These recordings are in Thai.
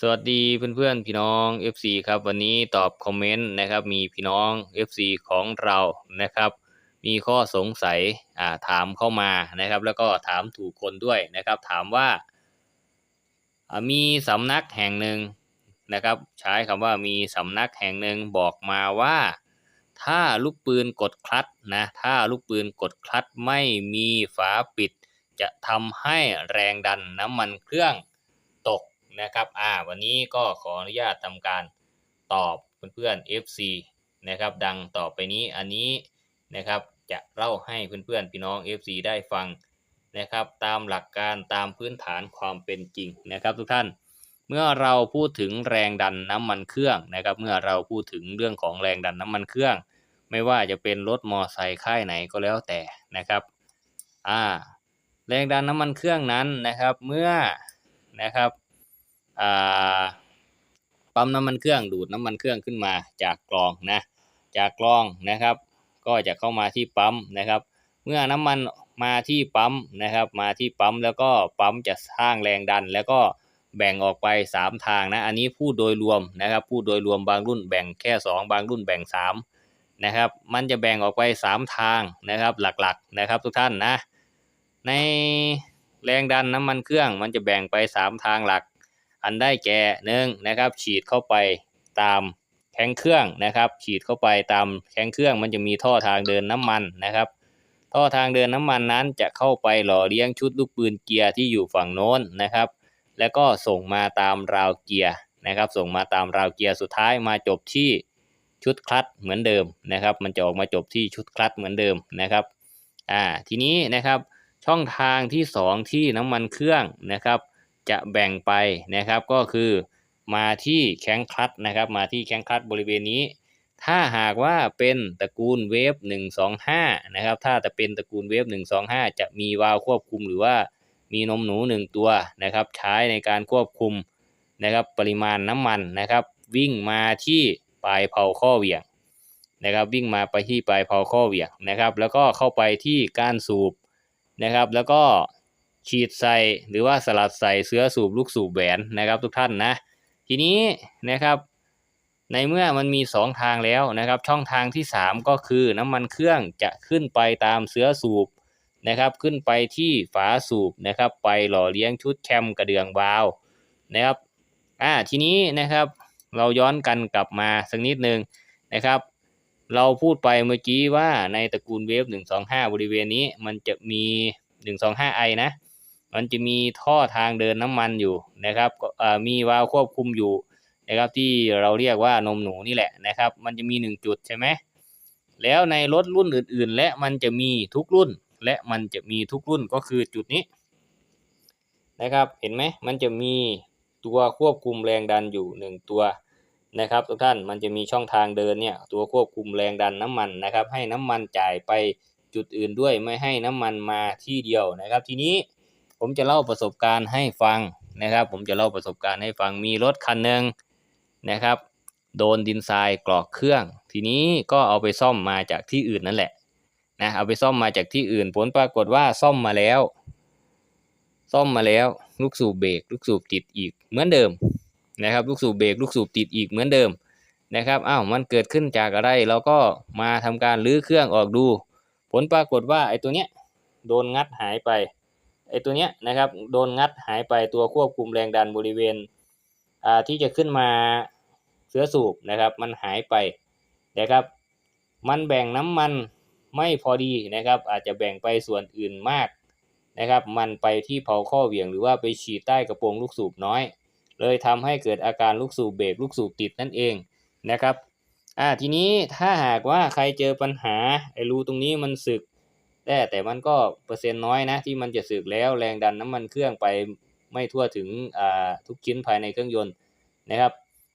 สวัสดีเพื่อนๆพี่น้อง FC ครับวันนี้ตอบคอมเมนต์นะครับมีพี่น้อง FC ของเรานะครับ มีข้อสงสัยอ่าถามเข้ามานะครับ แล้วก็ถามถูกคนด้วยนะครับ ถามว่าอ่ามีสำนักแห่งหนึ่งนะครับ ใช้คำว่ามีสำนักแห่งหนึ่งบอกมาว่า ถ้าลูกปืนกดคลัตช์นะถ้าลูกปืนกดคลัตช์ไม่มีฝาปิด จะทำให้แรงดันน้ำมันเครื่องตก นะครับอ่าวันนี้ก็ขออนุญาตทำการตอบเพื่อนๆ FC นะครับดังต่อไปนี้อันนี้นะครับจะเล่าให้เพื่อนๆพี่น้อง FC ได้ฟังนะครับตามหลักการตามพื้นฐานความเป็นจริงนะครับทุกท่าน เมื่อเราพูดถึงแรงดันน้ำมันเครื่องนะครับเมื่อเราพูดถึงเรื่องของแรงดันน้ำมันเครื่อง ไม่ว่าจะเป็นรถมอไซค์ค่ายไหนก็แล้วแต่นะครับอ่าแรงดันน้ำมันเครื่องนั้นนะครับเมื่อนะครับ ปั๊มน้ำมันเครื่องดูดน้ำมันเครื่องขึ้นมาจากกรองนะจากกรองนะครับ ก็จะเข้ามาที่ปั๊มนะครับ เมื่อน้ำมันมาที่ปั๊มนะครับ มาที่ปั๊มแล้วก็ปั๊มจะสร้างแรงดัน แล้วก็แบ่งออกไป 3 ทางนะ อันนี้พูดโดยรวมนะครับ พูดโดยรวมบางรุ่นแบ่งแค่ 2 บางรุ่นแบ่ง 3 นะครับ มันจะแบ่งออกไป 3 ทางนะครับ หลักๆนะครับ ทุกท่านนะ ในแรงดันน้ำมันเครื่องมันจะแบ่งไป 3 ทางหลัก อันได้แก่หนึ่งนะครับ ฉีดเข้าไปตามแข้งเครื่องนะครับ ฉีดเข้าไปตามแข้งเครื่องมันจะมีท่อทางเดินน้ำมันนะครับ ท่อทางเดินน้ำมันนั้นจะเข้าไปหล่อเลี้ยงชุดลูกปืนเกียร์ที่อยู่ฝั่งโน้นนะครับ แล้วก็ส่งมาตามราวเกียร์นะครับ ส่งมาตามราวเกียร์สุดท้ายมาจบที่ชุดคลัตช์เหมือนเดิมนะครับ มันจะออกมาจบที่ชุดคลัตช์เหมือนเดิมนะครับอ่าทีนี้นะครับช่องทางที่ 2 ที่น้ำมันเครื่องนะครับ จะแบ่งไปนะครับก็คือมาที่แข้งคลัตนะครับ มาที่แข้งคลัตบริเวณนี้ ถ้าหากว่าเป็นตระกูลเวฟ125 นะครับ ถ้าจะเป็นตระกูลเวฟ125 จะมีวาล์วควบคุมหรือว่ามีนมหนู 1 ตัวนะครับ ใช้ในการควบคุมนะครับปริมาณน้ำมันนะครับ วิ่งมาที่ปลายเผาข้อเหวี่ยงนะครับวิ่งมาไปที่ปลายเผาข้อเหวี่ยงนะครับ แล้วก็เข้าไปที่ก้านสูบนะครับ แล้วก็ ฉีดใส่หรือว่าสลัดใส่เสื้อสูบลูกสูบแหวนนะครับ ทุกท่านนะ ทีนี้นะครับ ในเมื่อมันมี 2 ทางแล้วนะครับ ช่องทางที่ 3 ก็คือน้ำมันเครื่องจะขึ้นไปตามเสื้อสูบนะครับ ขึ้นไปที่ฝาสูบนะครับ ไปหล่อเลี้ยงชุดแคมกระเดื่องวาล์วนะครับอ่าทีนี้นะครับเราย้อนกันกลับมาสักนิดนึงนะครับ เราพูดไปเมื่อกี้ว่าในตระกูลเวฟ125 บริเวณนี้มันจะมี 125i นะ มันจะมีท่อทางเดินน้ำมันอยู่นะครับก็มีวาล์วควบคุมอยู่นะครับที่เราเรียกว่านมหนูนี่แหละนะครับ มันจะมี 1 จุดใช่ไหมแล้วในรถรุ่นอื่น ๆ และมันจะมีทุกรุ่น และมันจะมีทุกรุ่นก็คือจุดนี้นะครับเห็นไหมมันจะมีตัวควบคุมแรงดันอยู่ 1 ตัวนะครับทุกท่านมันจะมีช่องทางเดินเนี่ยตัวควบคุมแรงดันน้ำมันนะครับ ให้น้ำมันจ่ายไปจุดอื่นด้วยไม่ให้น้ำมันมาที่เดียวนะครับ ทีนี้ ผมจะเล่าประสบการณ์ให้ฟังนะครับ ผมจะเล่าประสบการณ์ให้ฟังมีรถคันหนึ่งนะครับ โดนดินทรายกรอกเครื่อง ทีนี้ก็เอาไปซ่อมมาจากที่อื่นนั่นแหละนะเอาไปซ่อมมาจากที่อื่น ผลปรากฏว่าซ่อมมาแล้ว ซ่อมมาแล้วลูกสูบเบรกลูกสูบติดอีกเหมือนเดิมนะครับ ลูกสูบเบรกลูกสูบติดอีกเหมือนเดิมนะครับอ้าวมันเกิดขึ้นจากอะไรเราก็มาทำการรื้อเครื่องออกดู ผลปรากฏว่าไอ้ตัวเนี้ยโดนงัดหายไป ไอ้ตัวเนี้ยนะครับโดนงัดหายไปตัวควบคุมแรงดันบริเวณอ่าที่จะขึ้นมาเสือสูบนะครับ มันหายไปนะครับ มันแบ่งน้ำมันไม่พอดีนะครับ อาจจะแบ่งไปส่วนอื่นมากนะครับ มันไปที่เผาข้อเหวี่ยงหรือว่าไปฉีดใต้กระโปรงลูกสูบน้อย เลยทำให้เกิดอาการลูกสูบเบรกลูกสูบติดนั่นเองนะครับอ่าทีนี้ถ้าหากว่าใครเจอปัญหาไอ้รูตรงนี้มันสึก แต่แต่มันก็เปอร์เซ็นต์น้อยนะที่มันจะสึกแล้วแรงดันน้ำมันเครื่องไปไม่ทั่วถึงทุกชิ้นภายในเครื่องยนต์นะครับ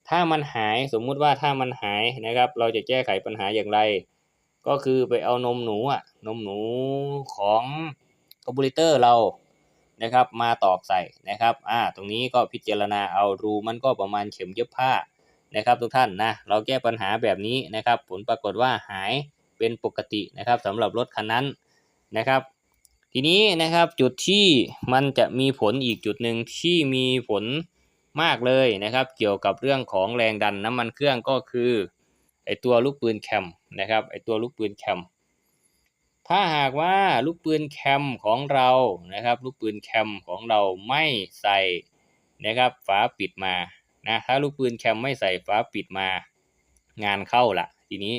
ถ้ามันหายสมมุติว่าถ้ามันหายนะครับ เราจะแก้ไขปัญหาอย่างไร ก็คือไปเอานมหนูอะนมหนูของคอมบูเตอร์เรานะครับ มาตอกใส่นะครับอ่าตรงนี้ก็พิจารณาเอารูมันก็ประมาณเข็มเย็บผ้านะครับ ทุกท่านนะเราแก้ปัญหาแบบนี้นะครับ ผลปรากฏว่าหายเป็นปกตินะครับสำหรับรถคันนั้น นะครับ ทีนี้นะครับจุดที่มันจะมีผลอีกจุดหนึ่งที่มีผลมากเลยนะครับ เกี่ยวกับเรื่องของแรงดันน้ำมันเครื่องก็คือไอตัวลูกปืนแคมนะครับไอตัวลูกปืนแคมถ้าหากว่าลูกปืนแคมของเรานะครับ ลูกปืนแคมของเราไม่ใส่นะครับฝาปิดมานะถ้าลูกปืนแคมไม่ใส่ฝาปิดมา งานเข้าละทีนี้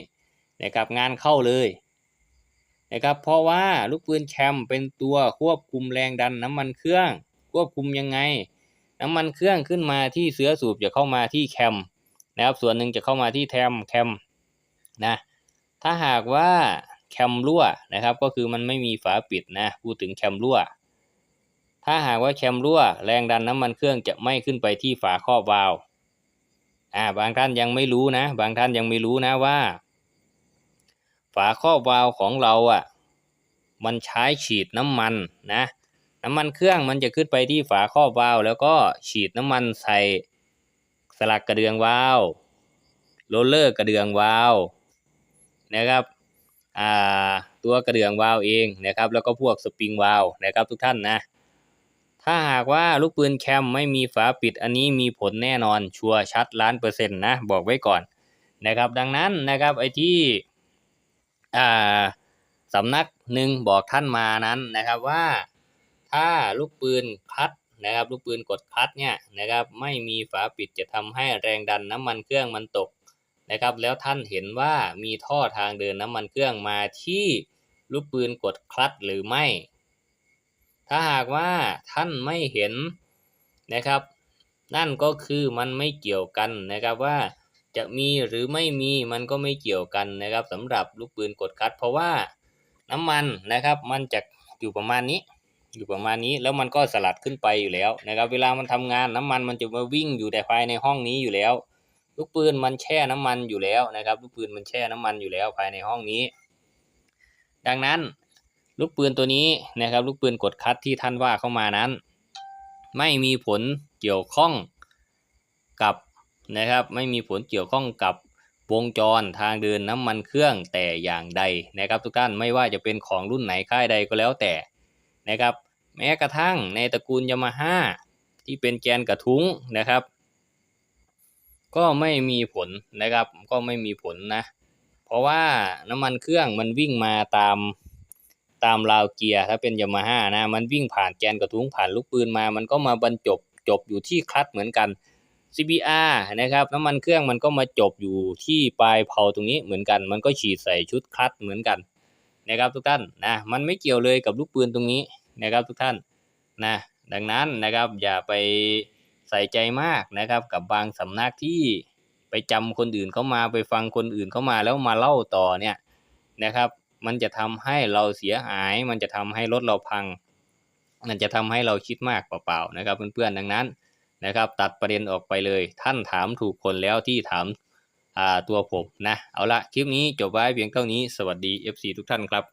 นะครับงานเข้าเลย นะครับเพราะว่าลูกปืนแคมเป็นตัวควบคุมแรงดันน้ำมันเครื่อง ควบคุมยังไง น้ำมันเครื่องขึ้นมาที่เสือสูบจะเข้ามาที่แคมนะครับส่วนหนึ่งจะเข้ามาที่แทมแคมนะถ้าหากว่าแคมรั่วนะครับก็คือมันไม่มีฝาปิดนะพูดถึงแคมรั่ว ถ้าหากว่าแคมรั่ว แรงดันน้ำมันเครื่องจะไม่ขึ้นไปที่ฝาครอบวาล์วอ่าบางท่านยังไม่รู้นะ บางท่านยังไม่รู้นะว่า ฝาครอบวาล์วของเราอะมันใช้ฉีดน้ำมันนะน้ำมันเครื่องมันจะขึ้นไปที่ฝาครอบวาล์วแล้วก็ฉีดน้ำมันใส่สลักกระเดืองวาล์วโรลเลอร์กระเดืองวาล์วนะครับอ่าตัวกระเดื่องวาล์วเองนะครับ แล้วก็พวกสปริงวาล์วนะครับทุกท่านนะ ถ้าหากว่าลูกปืนแคมไม่มีฝาปิดอันนี้มีผลแน่นอนชัวร์ชัดล้านเปอร์เซ็นต์นะ บอกไว้ก่อนนะครับ ดังนั้นนะครับไอที่ สำนักหนึ่งบอกท่านมานั้นนะครับว่าถ้าลูกปืนคลัตนะครับลูกปืนกดคลัตเนี่ยนะครับไม่มีฝาปิดจะทำให้แรงดันน้ำมันเครื่องมันตกนะครับ แล้วท่านเห็นว่ามีท่อทางเดินน้ำมันเครื่องมาที่ลูกปืนกดคลัตหรือไม่ ถ้าหากว่าท่านไม่เห็นนะครับ นั่นก็คือมันไม่เกี่ยวกันนะครับว่า จะมีหรือไม่มีมันก็ไม่เกี่ยวกันนะครับสำหรับลูกปืนกดคลัตช์เพราะว่าน้ำมันนะครับ มันจะอยู่ประมาณนี้ อยู่ประมาณนี้แล้วมันก็สลัดขึ้นไปอยู่แล้วนะครับ เวลามันทำงานน้ำมันมันจะมาวิ่งอยู่แต่ภายในห้องนี้อยู่แล้ว ลูกปืนมันแช่น้ำมันอยู่แล้วนะครับ ลูกปืนมันแช่น้ำมันอยู่แล้วภายในห้องนี้ ดังนั้นลูกปืนตัวนี้นะครับ ลูกปืนกดคัดที่ท่านว่าเข้ามานั้น ไม่มีผลเกี่ยวข้องกับ นะครับ ไม่มีผลเกี่ยวข้องกับวงจรทางเดินน้ำมันเครื่องแต่อย่างใดนะครับ ทุกท่านไม่ว่าจะเป็นของรุ่นไหนค่ายใดก็แล้วแต่นะครับ แม้กระทั่งในตระกูลยามาฮ่าที่เป็นแกนกระทุ้งนะครับ ก็ไม่มีผลนะครับก็ไม่มีผลนะ เพราะว่าน้ำมันเครื่องมันวิ่งมาตามตามราวเกียร์ถ้าเป็นยามาฮ่านะมันวิ่งผ่านแกนกระทุ้งผ่านลูกปืนมา มันก็มาบรรจบจบอยู่ที่คลัตช์เหมือนกัน CBR นะครับน้ำมันเครื่องมันก็มาจบอยู่ที่ปลายเพลาตรงนี้เหมือนกัน มันก็ฉีดใส่ชุดคลัตช์เหมือนกันนะครับทุกท่านนะมันไม่เกี่ยวเลยกับลูกปืนตรงนี้นะครับทุกท่านนะดังนั้นนะครับอย่าไปใส่ใจมากนะครับกับบางสำนักที่ไปจำคนอื่นเขามาไปฟังคนอื่นเขามาแล้วมาเล่าต่อเนี่ยนะครับ มันจะทำให้เราเสียหาย มันจะทำให้รถเราพัง มันจะทำให้เราคิดมากเปล่าๆนะครับเพื่อนๆดังนั้น นะครับ ตัดประเด็นออกไปเลย ท่านถามถูกคนแล้วที่ถามตัวผมนะ เอาละคลิปนี้จบไว้เพียงเท่านี้สวัสดี FC ทุกท่านครับ